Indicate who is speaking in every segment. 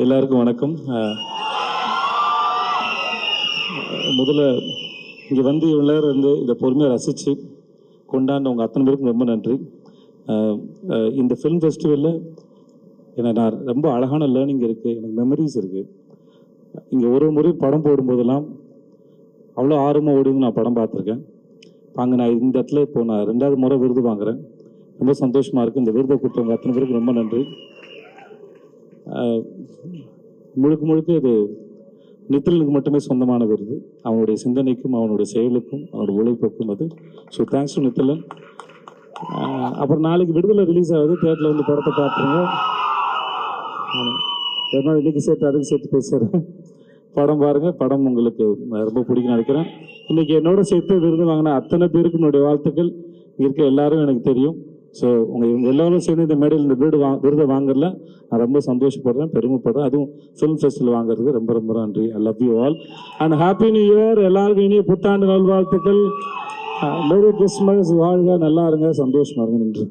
Speaker 1: எல்லாருக்கும் வணக்கம். முதல்ல இங்கே வந்து இவ்வளோ நேரம் இருந்து இதை பொறுமையாக ரசித்து கொண்டாண்டவங்க அத்தனை பேருக்கும் ரொம்ப நன்றி. இந்த ஃபிலிம் ஃபெஸ்டிவலில் எனக்கு நான் ரொம்ப அழகான லேர்னிங் இருக்குது எனக்கு மெமரிஸ் இருக்குது இங்கே ஒரு முறை படம் போடும்போதெல்லாம் அவ்வளோ ஆர்வமாக ஓடி நான் படம் பார்த்துருக்கேன். அங்கே நான் இந்த இடத்துல இப்போ நான் ரெண்டாவது முறை விருது வாங்குகிறேன் ரொம்ப சந்தோஷமாக இருக்குது இந்த விருதை கொடுத்தவங்க அத்தனை பேருக்கு ரொம்ப நன்றி. முழுக்க முழுக்க இது நித்திலனுக்கு மட்டுமே சொந்தமான விருது அவனுடைய சிந்தனைக்கும் அவனுடைய செயலுக்கும் அவனுடைய உழைப்புக்கும் அது. ஸோ தேங்க்ஸ் டு நித்திலன் அப்புறம் நாளைக்கு விடுதலை ரிலீஸ் ஆகுது. தேட்டரில் வந்து படத்தை பார்த்துருங்க. ஏன்னா இன்னைக்கு சேர்த்து அதுக்கு சேர்த்து பேசுகிறேன் படம் பாருங்கள் படம் உங்களுக்கு ரொம்ப பிடிக்கும் நினைக்கிறேன். இன்னைக்கு என்னோட சேர்த்து விருது வாங்கின அத்தனை பேருக்கு என்னுடைய வாழ்த்துக்கள். இருக்க எல்லாரும் எனக்கு தெரியும். ஸோ உங்கள் இவங்க எல்லாரும் சேர்ந்து இந்த மேடையில் இந்த வீடு வா விருதை வாங்குறதுல நான் ரொம்ப சந்தோஷப்படுறேன் பெருமைப்படுறேன். அதுவும் ஃபிலிம் ஃபெஸ்டிவல் வாங்குறதுக்கு ரொம்ப ரொம்ப நன்றி. I love you all and happy new year எல்லாருக்கும் இனிய புத்தாண்டு நல்வாழ்த்துக்கள். மேரி கிறிஸ்மஸ் வாழ்க நல்லா இருங்க. சந்தோஷமா இருங்க. நன்றி.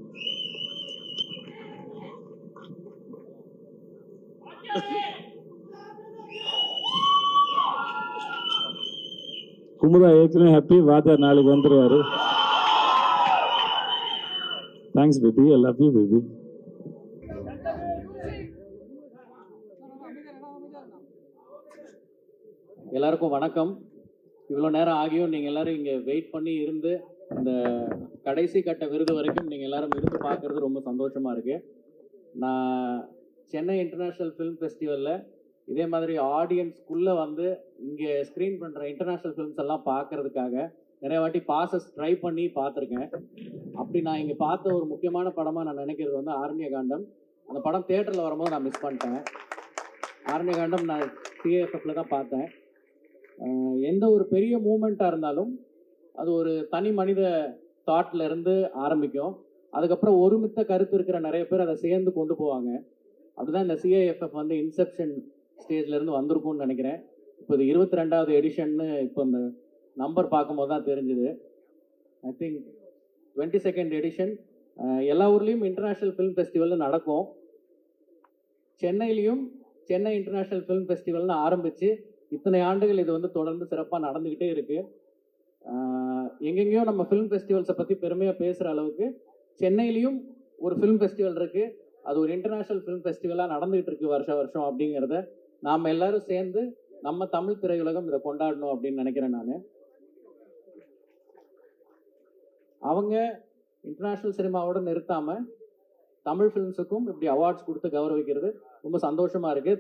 Speaker 1: குமுதா ஏற்கனவே ஹாப்பி வாதா நாளைக்கு வந்துருவாரு. Thanks baby I love you baby
Speaker 2: எல்லாருக்கும் வணக்கம். இவ்வளோ நேரம் ஆகியும் நீங்கள் எல்லாரும் இங்கே வெயிட் பண்ணி இருந்து இந்த கடைசி கட்ட விருது வரைக்கும் நீங்கள் எல்லாரும் இருந்து பார்க்குறது ரொம்ப சந்தோஷமாக இருக்குது நான் சென்னை இன்டர்நேஷ்னல் ஃபிலிம் ஃபெஸ்டிவலில் இதே மாதிரி ஆடியன்ஸ்குள்ளே வந்து இங்கே ஸ்க்ரீன் பண்ணுற இன்டர்நேஷ்னல் ஃபிலிம்ஸ் எல்லாம் பார்க்கறதுக்காக நிறைய வாட்டி பாசஸ் ட்ரை பண்ணி பார்த்துருக்கேன். அப்படி நான் இங்கே பார்த்த ஒரு முக்கியமான படமாக நான் நினைக்கிறது வந்து ஆரண்ய காண்டம். அந்த படம் தேட்டரில் வரும்போது நான் மிஸ் பண்ணிட்டேன். ஆரண்ய காண்டம் நான் சிஏஎஃப்ல தான் பார்த்தேன். எந்த ஒரு பெரிய மூமெண்ட்டாக இருந்தாலும் அது ஒரு தனி மனித தாட்ல இருந்து ஆரம்பிக்கும். அதுக்கப்புறம் ஒருமித்த கருத்து இருக்கிற நிறைய பேர் அதை சேர்ந்து கொண்டு போவாங்க. அப்படிதான் இந்த சிஐஎஃப்எஃப் வந்து இன்செப்ஷன் ஸ்டேஜ்லேருந்து வந்திருக்கும்னு நினைக்கிறேன். இப்போ இது இருபத்தி ரெண்டாவது எடிஷன்னு இப்போ இந்த நம்பர் பார்க்கும்போது தான் தெரிஞ்சுது. I think twenty second edition எல்லா ஊர்லேயும் இன்டர்நேஷ்னல் ஃபிலிம் ஃபெஸ்டிவல் நடக்கும். சென்னையிலையும் சென்னை இன்டர்நேஷ்னல் ஃபிலிம் ஃபெஸ்டிவல்னு ஆரம்பித்து இத்தனை ஆண்டுகள் இது வந்து தொடர்ந்து சிறப்பாக நடந்துக்கிட்டே இருக்குது எங்கெங்கேயோ நம்ம ஃபிலிம் ஃபெஸ்டிவல்ஸை பற்றி பெருமையாக பேசுகிற அளவுக்கு சென்னையிலையும் ஒரு ஃபிலிம் ஃபெஸ்டிவல் இருக்குது அது ஒரு இன்டர்நேஷ்னல் ஃபிலிம் ஃபெஸ்டிவலாக நடந்துகிட்டு இருக்கு வருஷம் வருஷம் அப்படிங்கிறத நாம் எல்லோரும் சேர்ந்து நம்ம தமிழ் திரையுலகம் இதை கொண்டாடணும் அப்படின்னு நினைக்கிறேன் நான். அவங்க இன்டர்நேஷ்னல் சினிமாவோட நிறுத்தாமல் தமிழ் ஃபிலிம்ஸுக்கும் இப்படி அவார்ட்ஸ் கொடுத்து கௌரவிக்கிறது ரொம்ப சந்தோஷமாக இருக்குது